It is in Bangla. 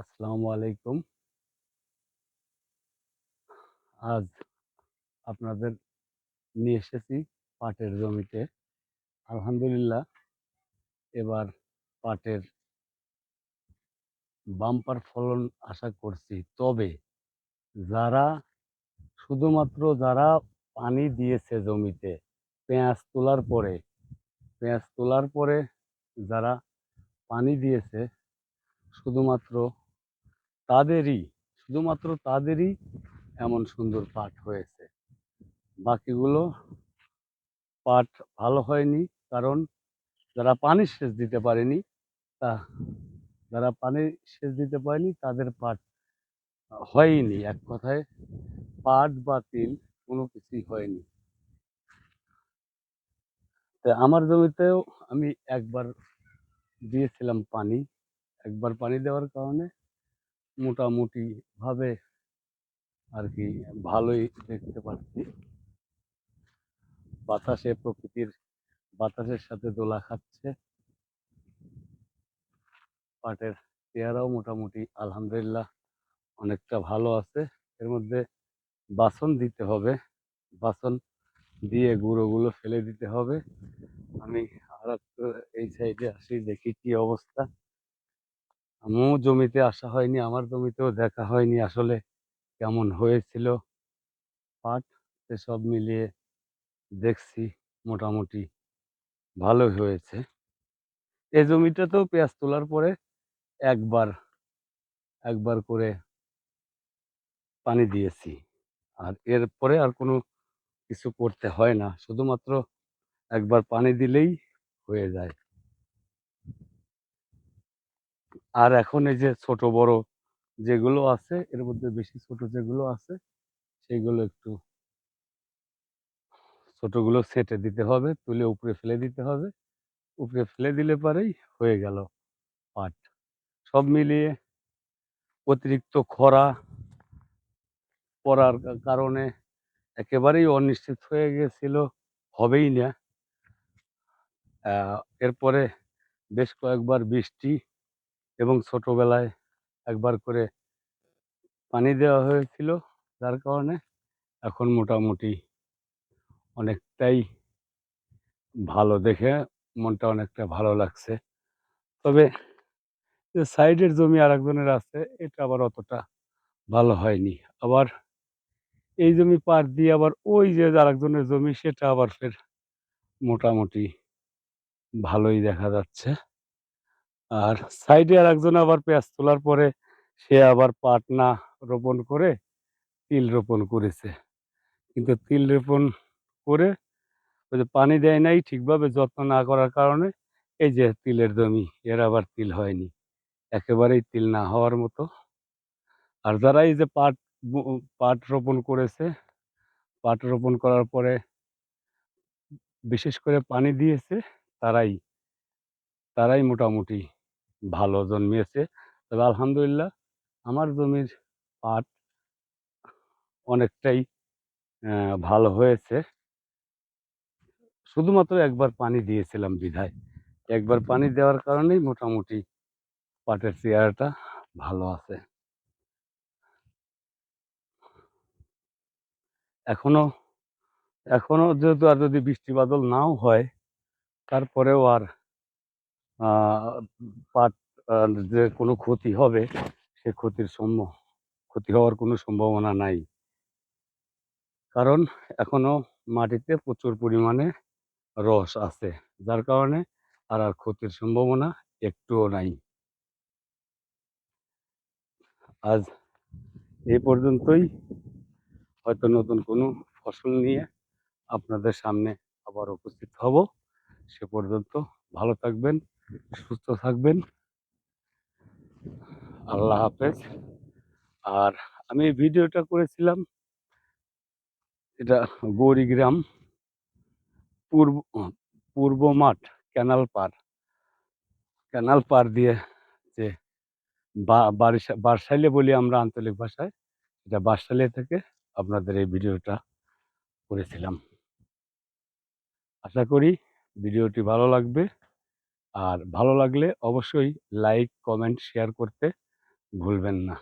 আসসালামু আলাইকুম। আজ আপনাদের নিয়ে এসেছি পাটের জমিতে। আলহামদুলিল্লাহ, এবার পাটের বাম্পার ফলন আশা করছি। তবে যারা, শুধুমাত্র যারা পানি দিয়েছে জমিতে, পেঁয়াজ তোলার পরে, পেঁয়াজ তোলার পরে যারা পানি দিয়েছে, শুধুমাত্র তাদেরই, শুধুমাত্র তাদেরই এমন সুন্দর পাট হয়েছে। বাকিগুলো পাট ভালো হয়নি, কারণ যারা পানি সেচ দিতে পারেনি, তা যারা পানি সেচ দিতে পারেনি, তাদের পাট হয়নি। এক কথায় পাট বা তিল কোনো কিছুই হয়নি। তা আমার জমিতেও আমি একবার দিয়েছিলাম পানি, একবার পানি দেওয়ার কারণে মোটামুটি ভাবে আর কি ভালোই দেখতে পাচ্ছি। বাতাসে প্রকৃতির বাতাসের সাথে দোলা খাচ্ছে। পাটের চেহারাও মোটামুটি আলহামদুলিল্লাহ অনেকটা ভালো আছে। এর মধ্যে বাসন দিতে হবে। বাসন দিয়ে গুঁড়োগুলো ফেলে দিতে হবে। আমি আর এই সাইডে আসি দেখি কি অবস্থা। আমিও জমিতে আসা হয়নি, আমার জমিতেও দেখা হয়নি আসলে কেমন হয়েছিল। পাট সব মিলিয়ে দেখছি মোটামুটি ভালোই হয়েছে। এই জমিটাতেও পেঁয়াজ তোলার পরে একবার একবার করে পানি দিয়েছি। আর এরপরে আর কোনো কিছু করতে হয় না, শুধুমাত্র একবার পানি দিলেই হয়ে যায়। আর এখন এই যে ছোট বড় যেগুলো আছে, এর মধ্যে বেশি ছোট যেগুলো আছে, সেগুলো একটু ছোটগুলো সেটে দিতে হবে, তুলে উপরে ফেলে দিতে হবে। উপরে ফেলে দিলে পরেই হয়ে গেল পাট। সব মিলিয়ে অতিরিক্ত খরা পড়ার কারণে একেবারেই অনিশ্চিত হয়ে গেছিল, হবেই না। এরপরে বেশ কয়েকবার বৃষ্টি এবং ছোটবেলায় একবার করে পানি দেওয়া হয়েছিল, যার কারণে এখন মোটামুটি অনেকটাই ভালো দেখে মনটা অনেকটা ভালো লাগছে। তবে যে সাইডের জমি আর একজনের আছে, এটা আবার অতটা ভালো হয়নি। আবার এই জমি পার দিয়ে আবার ওই যে আরেকজনের জমি, সেটা আবার ফের মোটামুটি ভালোই দেখা যাচ্ছে। আর সাইডে আর একজন আবার পেঁয়াজ তোলার পরে সে আবার পাট না রোপণ করে তিল রোপণ করেছে। কিন্তু তিল রোপণ করে ওই যে পানি দেয় নাই ঠিকভাবে যত্ন না করার কারণে এই যে তিলের জমি, এর আবার তিল হয়নি। একেবারেই তিল না হওয়ার মতো। আর যারা এই যে পাট পাট রোপণ করেছে, পাট রোপণ করার পরে বিশেষ করে পানি দিয়েছে, তারাই তারাই মোটামুটি ভালো জন্মিয়েছে। তবে আলহামদুলিল্লাহ আমার জমির পাট অনেকটাই ভালো হয়েছে। শুধুমাত্র একবার পানি দিয়েছিলাম বিধায়। একবার পানি দেওয়ার কারণেই মোটামুটি পাটের চেয়ারটা ভালো আছে। এখনও এখনও যেহেতু আর যদি বৃষ্টি বাদল নাও হয়, তারপরেও আর পাট যে কোনো ক্ষতি হবে, সে ক্ষতির সম্ভ ক্ষতি হওয়ার কোনো সম্ভাবনা নাই। কারণ এখনও মাটিতে প্রচুর পরিমাণে রস আছে। যার কারণে আর আর ক্ষতির সম্ভাবনা একটুও নাই। আজ এ পর্যন্তই। হয়তো নতুন কোনো ফসল নিয়ে আপনাদের সামনে আবার উপস্থিত হব। সে পর্যন্ত ভালো থাকবেন। সুস্থ থাকবেন। আল্লাহ হাফেজ। আর আমি ভিডিওটা করেছিলাম, এটা গৌরীগ্রাম, পূর্ব পূর্ব মাঠ, ক্যানাল পার। ক্যানাল পার দিয়ে যে বা- বারিশা- বারশাইলে বলি আমরা আঞ্চলিক ভাষায়, এটা বারশাইলে থেকে আপনাদের এই ভিডিওটা করেছিলাম। আশা করি ভিডিওটি ভালো লাগবে। আর ভালো লাগলে অবশ্যই লাইক কমেন্ট শেয়ার করতে ভুলবেন না।